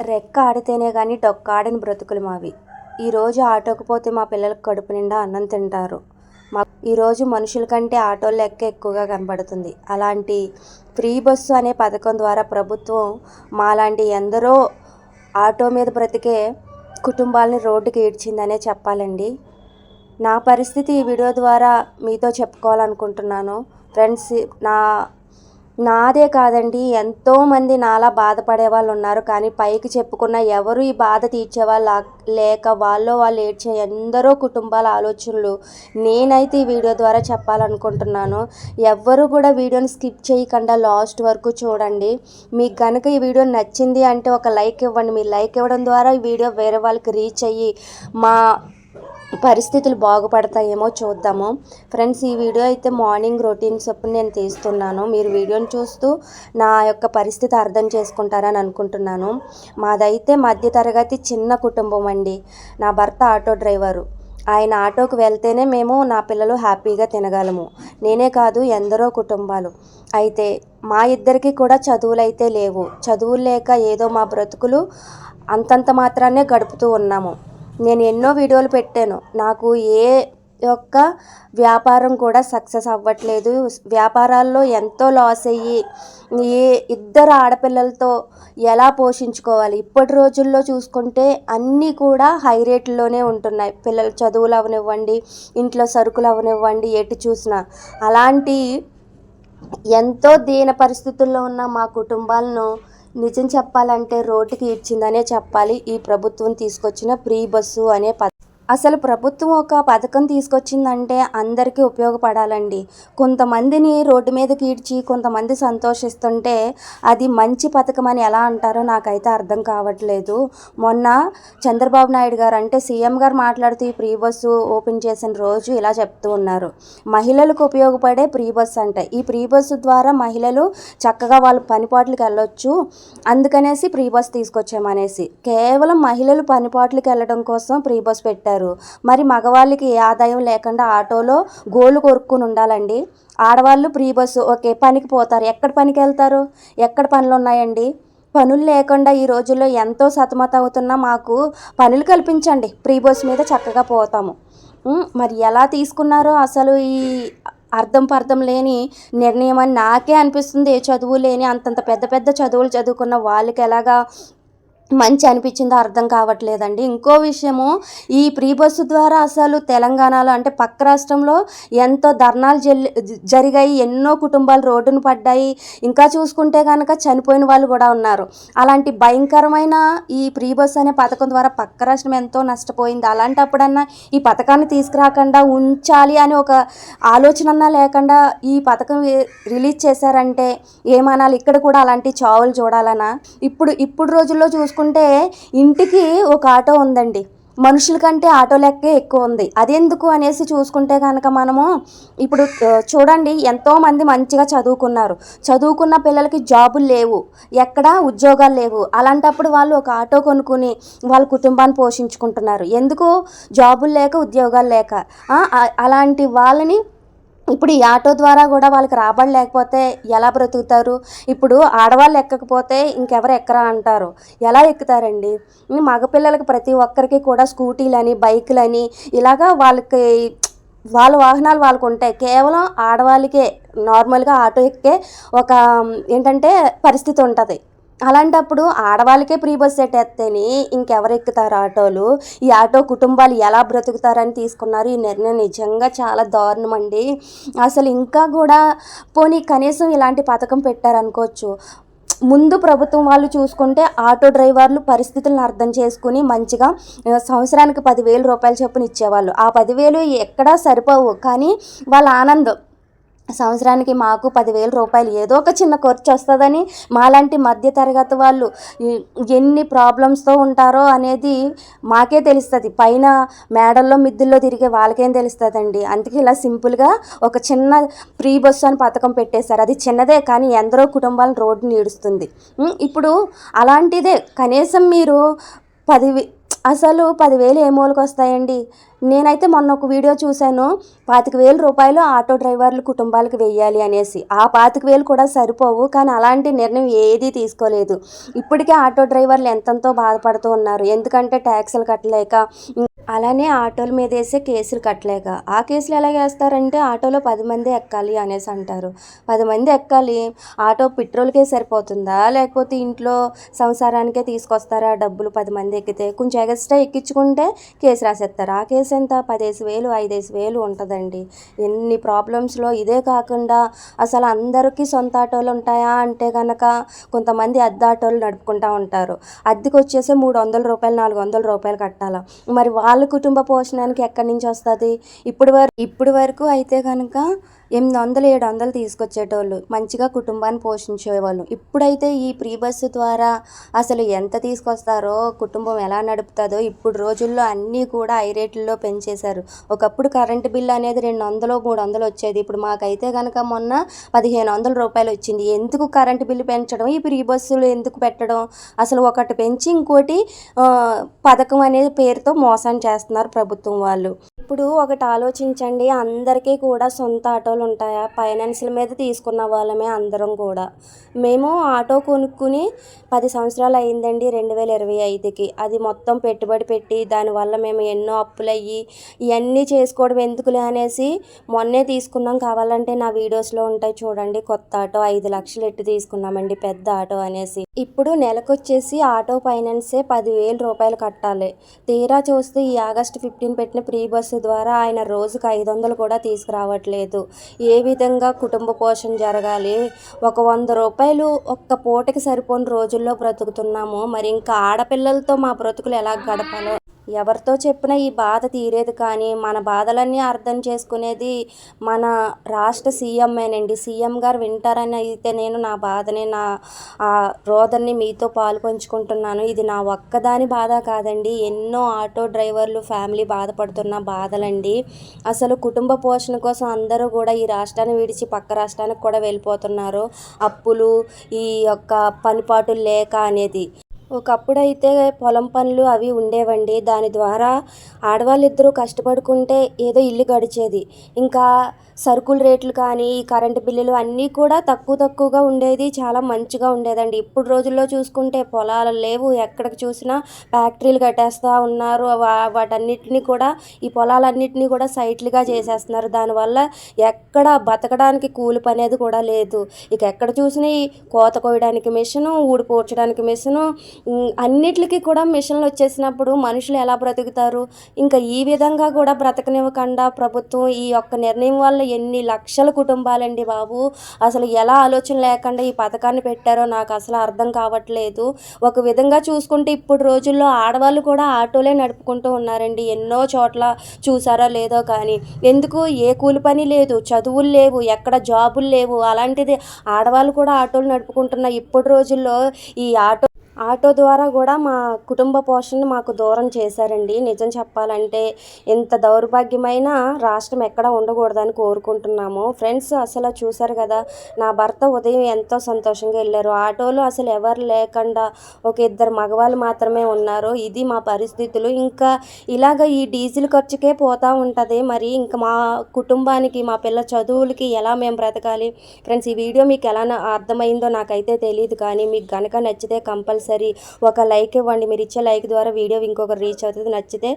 రెక్క ఆడితేనే కానీ డొక్క ఆడని బ్రతుకులు మావి. ఈరోజు ఆటోకపోతే మా పిల్లలకు కడుపు నిండా అన్నం తింటారు. మా ఈరోజు మనుషుల కంటే ఆటోల లెక్క ఎక్కువగా కనబడుతుంది. అలాంటి ఫ్రీ బస్సు అనే పథకం ద్వారా ప్రభుత్వం మాలాంటి ఎందరో ఆటో మీద బ్రతికే కుటుంబాలని రోడ్డుకి ఈడ్చిందనే చెప్పాలండి. నా పరిస్థితి ఈ వీడియో ద్వారా మీతో చెప్పుకోవాలనుకుంటున్నాను. ఫ్రెండ్స్ నా నాదే కాదండి. ఎంతోమంది నాలా బాధపడే వాళ్ళు ఉన్నారు. కానీ పైకి చెప్పుకున్న ఎవరు ఈ బాధ తీర్చే వాళ్ళు లేక వాళ్ళు వాళ్ళు ఏడ్చే ఎందరో కుటుంబాల ఆలోచనలు నేనైతే ఈ వీడియో ద్వారా చెప్పాలనుకుంటున్నాను. ఎవ్వరు కూడా వీడియోని స్కిప్ చేయకుండా లాస్ట్ వరకు చూడండి. మీకు కనుక ఈ వీడియో నచ్చింది అంటే ఒక లైక్ ఇవ్వండి. మీ లైక్ ఇవ్వడం ద్వారా ఈ వీడియో వేరే వాళ్ళకి రీచ్ అయ్యి మా పరిస్థితులు బాగుపడతాయేమో చూద్దాము. ఫ్రెండ్స్ ఈ వీడియో అయితే మార్నింగ్ రొటీన్ చొప్పున నేను తీస్తున్నాను. మీరు వీడియోని చూస్తూ నా యొక్క పరిస్థితి అర్థం చేసుకుంటారని అనుకుంటున్నాను. మాదైతే మధ్యతరగతి చిన్న కుటుంబం అండి. నా భర్త ఆటో డ్రైవరు. ఆయన ఆటోకి వెళ్తేనే మేము నా పిల్లలు హ్యాపీగా తినగలము. నేనే కాదు ఎందరో కుటుంబాలు. అయితే మా ఇద్దరికి కూడా చదువులు అయితే లేవు. చదువులు లేక ఏదో మా బ్రతుకులు అంతంత మాత్రాన్నే గడుపుతూ ఉన్నాము. నేను ఎన్నో వీడియోలు పెట్టాను. నాకు ఏ యొక్క వ్యాపారం కూడా సక్సెస్ అవ్వట్లేదు. వ్యాపారాల్లో ఎంతో లాస్ అయ్యి ఏ ఇద్దరు ఆడపిల్లలతో ఎలా పోషించుకోవాలి? ఇప్పటి రోజుల్లో చూసుకుంటే అన్నీ కూడా హై రేట్లోనే ఉంటున్నాయి. పిల్లల చదువులు అవనివ్వండి ఇంట్లో సరుకులు అవనివ్వండి ఎటు చూసినా. అలాంటి ఎంతో దీన పరిస్థితుల్లో ఉన్న మా కుటుంబాలను నిజం చెప్పాలంటే రోడ్డుకి ఇచ్చిందనే చెప్పాలి. ఈ ప్రభుత్వం తీసుకొచ్చిన ప్రీ బస్సు అనే పథ అసలు ప్రభుత్వం ఒక పథకం తీసుకొచ్చిందంటే అందరికీ ఉపయోగపడాలండి. కొంతమందిని రోడ్డు మీదకి ఈడ్చి కొంతమంది సంతోషిస్తుంటే అది మంచి పథకం అని ఎలా అంటారో నాకైతే అర్థం కావట్లేదు. మొన్న చంద్రబాబు నాయుడు గారు అంటే సీఎం గారు మాట్లాడుతూ ఈ ప్రీ బస్సు ఓపెన్ చేసిన రోజు ఇలా చెప్తూ ఉన్నారు. మహిళలకు ఉపయోగపడే ప్రీ బస్సు అంటే. ఈ ప్రీ బస్సు ద్వారా మహిళలు చక్కగా వాళ్ళ పనిపాట్లకు వెళ్ళొచ్చు. అందుకనేసి ప్రీ బస్ తీసుకొచ్చామనేసి. కేవలం మహిళలు పనిపాట్లకు వెళ్ళడం కోసం ప్రీ బస్ పెట్టారు. మరి మగవాళ్ళకి ఏ ఆదాయం లేకుండా ఆటోలో గోలు కొరుక్కుని ఉండాలండి? ఆడవాళ్ళు ప్రీ బస్సు ఓకే పనికి పోతారు. ఎక్కడ పనికి వెళ్తారు? ఎక్కడ పనులు ఉన్నాయండి? పనులు లేకుండా ఈ రోజుల్లో ఎంతో సతమత అవుతున్నా మాకు పనులు కల్పించండి. ప్రీ బస్ మీద చక్కగా పోతాము. మరి ఎలా తీసుకున్నారో అసలు ఈ అర్థం పర్థం లేని నిర్ణయం అని నాకే అనిపిస్తుంది. ఏ చదువు లేని అంతంత పెద్ద పెద్ద చదువులు చదువుకున్న వాళ్ళకి ఎలాగా మంచి అనిపించిందో అర్థం కావట్లేదండి. ఇంకో విషయము ఈ ప్రీ బస్సు ద్వారా అసలు తెలంగాణలో అంటే పక్క రాష్ట్రంలో ఎంతో ధర్నాలు జల్లి జరిగాయి ఎన్నో కుటుంబాలు రోడ్డును పడ్డాయి. ఇంకా చూసుకుంటే కనుక చనిపోయిన వాళ్ళు కూడా ఉన్నారు. అలాంటి భయంకరమైన ఈ ప్రీ బస్సు అనే పథకం ద్వారా పక్క రాష్ట్రం ఎంతో నష్టపోయింది. అలాంటప్పుడన్నా ఈ పథకాన్ని తీసుకురాకుండా ఉంచాలి అని ఒక ఆలోచన లేకుండా ఈ పథకం రిలీజ్ చేశారంటే ఏమనాలి? ఇక్కడ కూడా అలాంటి చావులు చూడాలనా? ఇప్పుడు ఇప్పుడు రోజుల్లో చూసుకుంటే చూసుకుంటే ఇంటికి ఒక ఆటో ఉందండి. మనుషుల కంటే ఆటో లెక్కే ఎక్కువ ఉంది. అదెందుకు అనేసి చూసుకుంటే కనుక మనము ఇప్పుడు చూడండి ఎంతోమంది మంచిగా చదువుకున్నారు. చదువుకున్న పిల్లలకి జాబులు లేవు. ఎక్కడ ఉద్యోగాలు లేవు. అలాంటప్పుడు వాళ్ళు ఒక ఆటో కొనుక్కుని వాళ్ళ కుటుంబాన్ని పోషించుకుంటున్నారు. ఎందుకు? జాబులు లేక ఉద్యోగాలు లేక. అలాంటి వాళ్ళని ఇప్పుడు ఈ ఆటో ద్వారా కూడా వాళ్ళకి రాబడి లేకపోతే ఎలా బ్రతుకుతారు? ఇప్పుడు ఆడవాళ్ళు ఎక్కకపోతే ఇంకెవరు ఎక్కరా అంటారు. ఎలా ఎక్కుతారండి? మగపిల్లలకి ప్రతి ఒక్కరికి కూడా స్కూటీలని బైకులని ఇలాగా వాళ్ళకి వాళ్ళ వాహనాలు వాళ్ళకు ఉంటాయి. కేవలం ఆడవాళ్ళకే నార్మల్గా ఆటో ఎక్కే ఒక ఏంటంటే పరిస్థితి ఉంటుంది. అలాంటప్పుడు ఆడవాళ్ళకే ప్రీ బస్ సెట్ ఇంకెవరు ఎక్కుతారు ఆటోలు? ఈ ఆటో కుటుంబాలు ఎలా బ్రతుకుతారని తీసుకున్నారు. ఈ నిర్ణయం నిజంగా చాలా దారుణం అండి. అసలు ఇంకా కూడా పోనీ కనీసం ఇలాంటి పథకం పెట్టారనుకోవచ్చు. ముందు ప్రభుత్వం వాళ్ళు చూసుకుంటే ఆటో డ్రైవర్లు పరిస్థితులను అర్థం చేసుకుని మంచిగా సంవత్సరానికి పదివేల రూపాయలు చొప్పున ఇచ్చేవాళ్ళు. ఆ పదివేలు ఎక్కడా సరిపోవు. కానీ వాళ్ళ ఆనందం సంవత్సరానికి మాకు పదివేల రూపాయలు ఏదో ఒక చిన్న ఖర్చు వస్తుందని మాలాంటి మధ్య తరగతి వాళ్ళు ఎన్ని ప్రాబ్లమ్స్తో ఉంటారో అనేది మాకే తెలుస్తుంది. పైన మేడల్లో మిద్దుల్లో తిరిగే వాళ్ళకేం తెలుస్తుందండి. అందుకే ఇలా సింపుల్గా ఒక చిన్న ప్రీ బస్సు అని పథకం పెట్టేశారు. అది చిన్నదే కానీ ఎందరో కుటుంబాలను రోడ్డు నీడుస్తుంది. ఇప్పుడు అలాంటిదే కనీసం మీరు పది అసలు పదివేలు ఏ మూలకు వస్తాయండి నేనైతే మొన్న ఒక వీడియో చూశాను. పాతిక వేల రూపాయలు ఆటో డ్రైవర్లు కుటుంబాలకు వెయ్యాలి అనేసి. ఆ పాతిక వేలు కూడా సరిపోవు. కానీ అలాంటి నిర్ణయం ఏదీ తీసుకోలేదు. ఇప్పటికే ఆటో డ్రైవర్లు ఎంతంతో బాధపడుతూ ఉన్నారు. ఎందుకంటే ట్యాక్సులు కట్టలేక అలానే ఆటోల మీద వేసే కేసులు కట్టలేక. ఆ కేసులు ఎలా వేస్తారంటే ఆటోలో పది మంది ఎక్కాలి అనేసి అంటారు. పది మంది ఎక్కాలి ఆటో పెట్రోల్కే సరిపోతుందా? లేకపోతే ఇంట్లో సంసారానికే తీసుకొస్తారా డబ్బులు పది మంది ఎక్కితే? కొంచెం ఎగస్ట్రా ఎక్కించుకుంటే కేసు రాసేస్తారు. ఆ కేసు ఎంత? పదేసి వేలు ఐదేసి వేలు ఉంటుందండి. ఎన్ని ప్రాబ్లమ్స్లో? ఇదే కాకుండా అసలు అందరికీ సొంత ఆటోలు ఉంటాయా అంటే కనుక కొంతమంది అద్దె ఆటోలు నడుపుకుంటూ ఉంటారు. అద్దెకి వచ్చేసి మూడు వందల రూపాయలు నాలుగు వందల రూపాయలు కట్టాలి? మరి వాళ్ళ వాళ్ళ కుటుంబ పోషణానికి ఎక్కడి నుంచి వస్తుంది? ఇప్పుడు వరకు ఇప్పుడు వరకు అయితే కనుక ఎనిమిది వందలు ఏడు వందలు తీసుకొచ్చేటోళ్ళు మంచిగా కుటుంబాన్ని పోషించేవాళ్ళు. ఇప్పుడైతే ఈ ప్రీ బస్సు ద్వారా అసలు ఎంత తీసుకొస్తారో కుటుంబం ఎలా నడుపుతుందో ఇప్పుడు రోజుల్లో అన్నీ కూడా ఐ రేట్లలో పెంచేశారు. ఒకప్పుడు కరెంటు బిల్లు అనేది రెండు వందలు మూడు వందలు వచ్చేది. ఇప్పుడు మాకైతే కనుక మొన్న పదిహేను వందల రూపాయలు వచ్చింది. ఎందుకు కరెంటు బిల్లు పెంచడం? ఈ ప్రీ బస్సులు ఎందుకు పెట్టడం? అసలు ఒకటి పెంచి ఇంకోటి పథకం అనేది పేరుతో మోసం చేస్తున్నారు ప్రభుత్వం వాళ్ళు. ఇప్పుడు ఒకటి ఆలోచించండి అందరికీ కూడా సొంత ఆటోలు ఉంటాయా? ఫైనాన్షియల్ మీద తీసుకున్న వాళ్ళమే అందరం కూడా. మేము ఆటో కొనుక్కుని పది సంవత్సరాలు అయిందండి రెండు వేల ఇరవై ఐదుకి. అది మొత్తం పెట్టుబడి పెట్టి దానివల్ల మేము ఎన్నో అప్పులు అయ్యి ఇవన్నీ చేసుకోవడం ఎందుకులే అనేసి మొన్నే తీసుకున్నాం. కావాలంటే నా వీడియోస్లో ఉంటాయి చూడండి. కొత్త ఆటో ఐదు లక్షలు ఎట్టు తీసుకున్నామండి పెద్ద ఆటో అనేసి. ఇప్పుడు నెలకొచ్చేసి ఆటో ఫైనాన్సే పదివేల రూపాయలు కట్టాలి. తీరా చూస్తే ఈ ఆగస్ట్ ఫిఫ్టీన్ పెట్టిన ప్రీ బస్సు ద్వారా ఆయన రోజుకు ఐదు వందలు కూడా తీసుకురావట్లేదు. ఏ విధంగా కుటుంబ పోషణ జరగాలి? ఒక వంద రూపాయలు ఒక్క పూటకి సరిపోని రోజుల్లో బ్రతుకుతున్నాము. మరి ఇంకా ఆడపిల్లలతో మా బ్రతుకులు ఎలా గడపాలో ఎవరితో చెప్పినా ఈ బాధ తీరేది కానీ మన బాధలన్నీ అర్థం చేసుకునేది మన రాష్ట్ర సీఎంఏనండి సీఎం గారు వింటారని అయితే నేను నా బాధని నా ఆ రోదన్ని మీతో పాలు పంచుకుంటున్నాను. ఇది నా ఒక్కదాని బాధ కాదండి. ఎన్నో ఆటో డ్రైవర్లు ఫ్యామిలీ బాధపడుతున్న బాధలండి. అసలు కుటుంబ పోషణ కోసం అందరూ కూడా ఈ రాష్ట్రాన్ని విడిచి పక్క రాష్ట్రానికి కూడా వెళ్ళిపోతున్నారు. అప్పులు ఈ యొక్క పనిపాటు లేక అనేది. ఒకప్పుడైతే పొలం పనులు అవి ఉండేవండి. దాని ద్వారా ఆడవాళ్ళిద్దరూ కష్టపడుకుంటే ఏదో ఇల్లు గడిచేది. ఇంకా సరుకుల రేట్లు కానీ ఈ కరెంటు బిల్లులు అన్నీ కూడా తక్కువ తక్కువగా ఉండేది చాలా మంచిగా ఉండేదండి. ఇప్పుడు రోజుల్లో చూసుకుంటే పొలాలు లేవు ఎక్కడికి చూసినా ఫ్యాక్టరీలు కట్టేస్తూ ఉన్నారు వాటన్నిటిని కూడా ఈ పొలాలన్నిటిని కూడా సైట్లుగా చేసేస్తున్నారు. దానివల్ల ఎక్కడ బతకడానికి కూలి పని అనేది కూడా లేదు. ఇక ఎక్కడ చూసినా ఈ కోత కోయడానికి మిషను ఊడిపోడ్చడానికి మిషను అన్నిటికీ కూడా మిషన్లు వచ్చేసినప్పుడు మనుషులు ఎలా బ్రతుకుతారు? ఇంకా ఈ విధంగా కూడా బ్రతకనివ్వకుండా ప్రభుత్వం ఈ యొక్క నిర్ణయం వల్ల ఎన్ని లక్షల కుటుంబాలండి బాబు. అసలు ఎలా ఆలోచన లేకుండా ఈ పథకాన్ని పెట్టారో నాకు అసలు అర్థం కావట్లేదు. ఒక విధంగా చూసుకుంటే ఇప్పుడు రోజుల్లో ఆడవాళ్ళు కూడా ఆటోలే నడుపుకుంటూ ఉన్నారండి. ఎన్నో చోట్ల చూసారో లేదో కానీ. ఎందుకు? ఏ కూలి పని లేదు చదువులు లేవు ఎక్కడ జాబులు లేవు. అలాంటిది ఆడవాళ్ళు కూడా ఆటోలు నడుపుకుంటున్న ఇప్పుడు రోజుల్లో ఈ ఆటో ఆటో ద్వారా కూడా మా కుటుంబ పోషణ మాకు దూరం చేశారండి. నిజం చెప్పాలంటే ఇంత దౌర్భాగ్యమైన రాష్ట్రం ఎక్కడ ఉండకూడదని కోరుకుంటున్నాము. ఫ్రెండ్స్ అసలు చూశారు కదా నా భర్త ఉదయం ఎంతో సంతోషంగా వెళ్ళారు. ఆటోలో అసలు ఎవరు లేకుండా ఒక ఇద్దరు మగవాళ్ళు మాత్రమే ఉన్నారు. ఇది మా పరిస్థితులు. ఇంకా ఇలాగ ఈ డీజిల్ ఖర్చుకే పోతూ ఉంటుంది. మరి ఇంకా మా కుటుంబానికి మా పిల్ల చదువులకి ఎలా మేము బ్రతకాలి? ఫ్రెండ్స్ ఈ వీడియో మీకు ఎలా అర్థమైందో నాకైతే తెలియదు కానీ మీకు గనక నచ్చితే కంపల్సరీ కంపల్సరీ ఒక లైక్ ఇవ్వండి. మీరు ఇచ్చే లైక్ ద్వారా వీడియో ఇంకొకరు రీచ్ అవుతుంది. నచ్చితే